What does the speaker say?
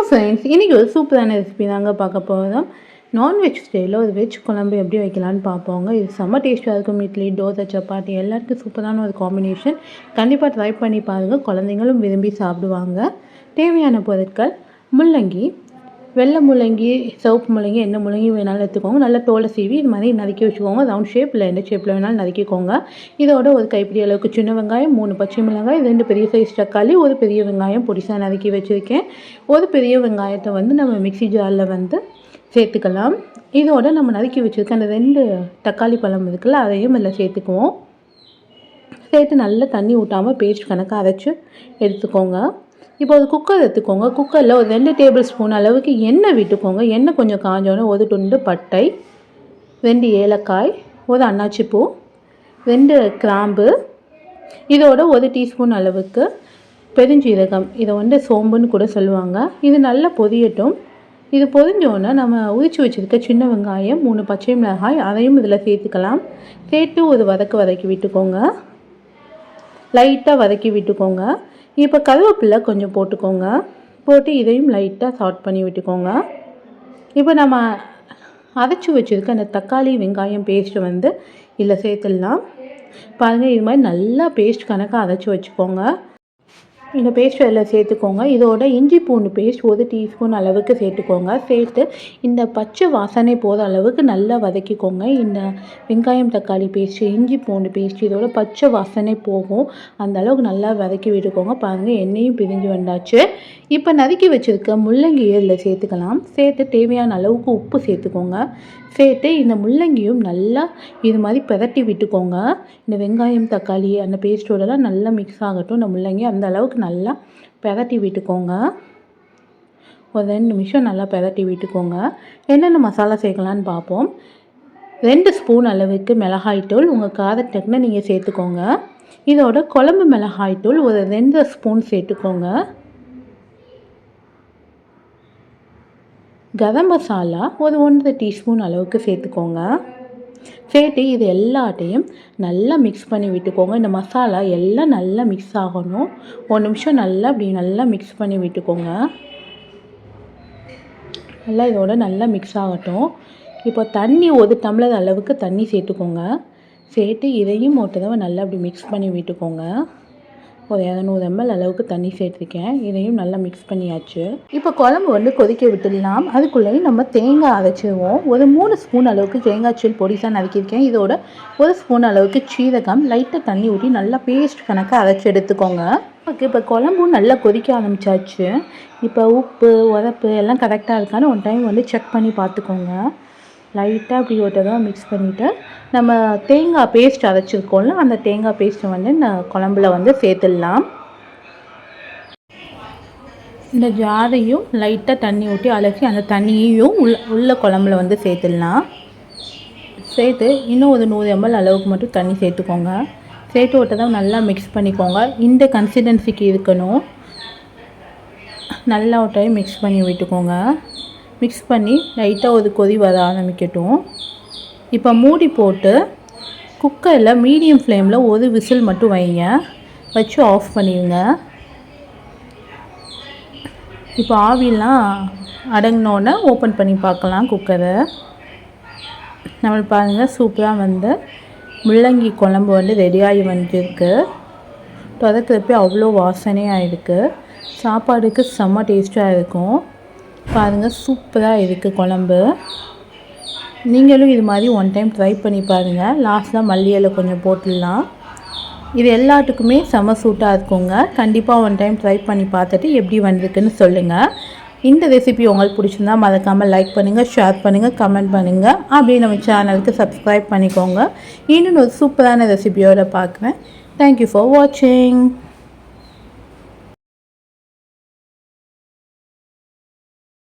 Hello friends இன்றைக்கி ஒரு சூப்பரான ரெசிபி தாங்க பார்க்க போகிறோம் நான்வெஜ் ஸ்டைலில் ஒரு வெஜ் குழம்பு எப்படி வைக்கலான்னு பார்ப்போங்க. இது செம்ம டேஸ்ட்டாக இருக்கும். இட்லி தோசை சப்பாத்தி எல்லாருக்கும் சூப்பரான ஒரு காம்பினேஷன் கண்டிப்பாக ட்ரை பண்ணி பாருங்கள் குழந்தைங்களும் விரும்பி சாப்பிடுவாங்க. தேவையான பொருட்கள் முள்ளங்கி வெள்ளை முள்ளங்கி சிவப்பு முள்ளங்கி என்ன முள்ளங்கி வேணாலும் எடுத்துக்கோங்க. நல்லா தோலை சீவி இது மாதிரி நறுக்கி வச்சுக்கோங்க. ரவுண்ட் ஷேப்பில் எந்த ஷேப்பில் வேணாலும் நறுக்கிக்கோங்க இதோட ஒரு கைப்பிடி அளவுக்கு சின்ன வெங்காயம் மூணு பச்சை மிளகாய் ரெண்டு பெரிய சைஸ் தக்காளி ஒரு பெரிய வெங்காயம் பொடிசாக நறுக்கி வச்சுருக்கேன். ஒரு பெரிய வெங்காயத்தை வந்து நம்ம மிக்ஸி ஜாரில் வந்து சேர்த்துக்கலாம். இதோட நம்ம நறுக்கி வச்சுருக்க அந்த ரெண்டு தக்காளி பழம் இருக்குல்ல அதையும் இதில் சேர்த்துக்குவோம். சேர்த்து நல்லா தண்ணி ஊட்டாமல் பேஸ்ட் கணக்காக அரைச்சி எடுத்துக்கோங்க. இப்போ ஒரு குக்கர் எடுத்துக்கோங்க. குக்கரில் ஒரு ரெண்டு டேபிள் ஸ்பூன் அளவுக்கு எண்ணெய் விட்டுக்கோங்க. எண்ணெய் கொஞ்சம் காஞ்சோன்னே ஒரு துண்டு பட்டை ரெண்டு ஏலக்காய் ஒரு அன்னாச்சிப்பூ ரெண்டு கிராம்பு இதோட ஒரு டீஸ்பூன் அளவுக்கு பெருஞ்சீரகம். இதை வந்து சோம்புன்னு கூட சொல்லுவாங்க. இது நல்லா பொரியட்டும். இது பொரிஞ்சோன்னே நம்ம உரிச்சு வச்சுருக்க சின்ன வெங்காயம் மூணு பச்சை மிளகாய் அதையும் இதில் சேர்த்துக்கலாம். சேர்த்து ஒரு வதக்கு வதக்கி விட்டுக்கோங்க. லைட்டாக வதக்கி விட்டுக்கோங்க. இப்போ கருவேப்பிலை கொஞ்சம் போட்டுக்கோங்க. போட்டு இதையும் லைட்டாக சாட் பண்ணி விட்டுக்கோங்க. இப்போ நம்ம அரைச்சி வச்சுருக்க அந்த தக்காளி வெங்காயம் பேஸ்ட்டு வந்து இதில் சேர்த்துடலாம். பாருங்கள் இது மாதிரி நல்லா பேஸ்ட் கணக்காக அரைச்சி வச்சுக்கோங்க. இந்த பேஸ்ட் எல்லாம் சேர்த்துக்கோங்க. இதோட இஞ்சி பூண்டு பேஸ்ட் ஒரு டீஸ்பூன் அளவுக்கு சேர்த்துக்கோங்க. சேர்த்து இந்த பச்சை வாசனை போகிற அளவுக்கு நல்லா வதக்கிக்கோங்க. இந்த வெங்காயம் தக்காளி பேஸ்ட்டு இஞ்சி பூண்டு பேஸ்ட் இதோட பச்சை வாசனை போகும். அந்த அளவுக்கு நல்லா வதக்கி விட்டுக்கோங்க. பாருங்கள் எண்ணெயும் பிரிஞ்சு வந்தாச்சு. இப்போ நறுக்கி வச்சுருக்க முள்ளங்கி இதில் சேர்த்துக்கலாம். சேர்த்து தேவையான அளவுக்கு உப்பு சேர்த்துக்கோங்க. சேர்த்து இந்த முள்ளங்கியும் நல்லா இது மாதிரி பிரட்டி விட்டுக்கோங்க. இந்த வெங்காயம் தக்காளி அந்த பேஸ்ட்டோடலாம் நல்லா மிக்ஸ் ஆகட்டும். இந்த முள்ளங்கி அந்த அளவுக்கு நல்லா பிரட்டி விட்டுக்கோங்க. ஒரு ரெண்டு நிமிஷம் நல்லா பிரட்டி விட்டுக்கோங்க. என்னென்ன மசாலா சேர்க்கலான்னு பார்ப்போம். ரெண்டு ஸ்பூன் அளவுக்கு மிளகாய்த்தூள் உங்கள் காரத்துக்குன்னு நீங்கள் சேர்த்துக்கோங்க. இதோட குழம்பு மிளகாய்த்தூள் ஒரு ரெண்டு ஸ்பூன் சேர்த்துக்கோங்க. கரம் மசாலா ஒரு ஒன்றரை டீஸ்பூன் அளவுக்கு சேர்த்துக்கோங்க. சேர்த்து இது எல்லாத்தையும் நல்லா மிக்ஸ் பண்ணி விட்டுக்கோங்க. இந்த மசாலா எல்லாம் நல்லா மிக்ஸ் ஆகணும். ஒரு நிமிஷம் நல்லா அப்படி நல்லா மிக்ஸ் பண்ணி விட்டுக்கோங்க. நல்லா இதோட நல்லா மிக்ஸ் ஆகட்டும். இப்போ தண்ணி ஒரு டம்ளர் அளவுக்கு தண்ணி சேர்த்துக்கோங்க. சேர்த்து இதையும் ஒரு தடவை நல்லா அப்படி மிக்ஸ் பண்ணி விட்டுக்கோங்க. ஒரு இரநூறு எம்எல் அளவுக்கு தண்ணி சேர்த்துருக்கேன். இதையும் நல்லா மிக்ஸ் பண்ணியாச்சு. இப்போ குழம்பு வந்து கொதிக்க விட்டுடலாம். அதுக்குள்ளேயும் நம்ம தேங்காய் அரைச்சிடுவோம் ஒரு மூணு ஸ்பூன் அளவுக்கு தேங்காய் சீல் பொடிசாக நறுக்கியிருக்கேன். இதோட ஒரு ஸ்பூன் அளவுக்கு சீரகம் லைட்டாக தண்ணி ஊற்றி நல்லா பேஸ்ட் கணக்காக அரைச்சி எடுத்துக்கோங்க. ஓகே இப்போ குழம்பும் நல்லா கொதிக்க ஆரம்பிச்சாச்சு. இப்போ உப்பு உரப்பு எல்லாம் கரெக்டாக இருக்கான்னு ஒன் டைம் வந்து செக் பண்ணி பார்த்துக்கோங்க. லைட்டாக அப்படி ஒரு தடவை மிக்ஸ் பண்ணிவிட்டு நம்ம தேங்காய் பேஸ்ட் அரைச்சிருக்கோம்ல அந்த தேங்காய் பேஸ்ட்டை வந்து இந்த குழம்புல வந்து சேர்த்துடலாம். இந்த ஜாரையும் லைட்டாக தண்ணி ஊற்றி அலசி அந்த தண்ணியையும் உள்ள உள்ள குழம்புல வந்து சேர்த்துடலாம். சேர்த்து இன்னும் ஒரு நூறு எம்எல் அளவுக்கு மட்டும் தண்ணி சேர்த்துக்கோங்க. சேர்த்து விட்டதான் நல்லா மிக்ஸ் பண்ணிக்கோங்க. இந்த கன்சிஸ்டன்சிக்கு இருக்கணும். நல்லா ஒரு டைம் மிக்ஸ் பண்ணி விட்டுக்கோங்க. மிக்ஸ் பண்ணி லைட்டாக ஒரு கொதி வர ஆரம்பிக்கட்டும். இப்போ மூடி போட்டு குக்கரில் மீடியம் ஃப்ளேமில் ஒரு விசில் மட்டும் வைங்க. வச்சு ஆஃப் பண்ணிடுங்க. இப்போ ஆவிலாம் அடங்கினோடனே ஓப்பன் பண்ணி பார்க்கலாம் குக்கரை நம்ம பாருங்கள் சூப்பராக வந்து முள்ளங்கி குழம்பு வந்து ரெடியாகி வந்துருக்கு. தொடக்கிறப்ப அவ்வளோ வாசனையாக இருக்குது சாப்பாடுக்கு செம்ம டேஸ்ட்டாக இருக்கும். பாருங்கள் சூப்பராக இருக்குது குழம்பு. நீங்களும் இது மாதிரி ஒன் டைம் ட்ரை பண்ணி பாருங்கள் லாஸ்ட்டில் மல்லி இலை கொஞ்சம் போட்டுடலாம். இது எல்லாத்துக்குமே செம சூட்டாக இருக்குங்க. கண்டிப்பாக ஒன் டைம் ட்ரை பண்ணி பார்த்துட்டு எப்படி வந்திருக்குன்னு சொல்லுங்கள் இந்த ரெசிபி உங்களுக்கு பிடிச்சிருந்தா மறக்காமல் லைக் பண்ணுங்கள் ஷேர் பண்ணுங்கள் கமெண்ட் பண்ணுங்கள் அப்படியே நம்ம சேனலுக்கு சப்ஸ்கிரைப் பண்ணிக்கோங்க. இன்னும் ஒரு சூப்பரான ரெசிபியோடு பார்க்குறேன். தேங்க்யூ ஃபார் வாட்சிங்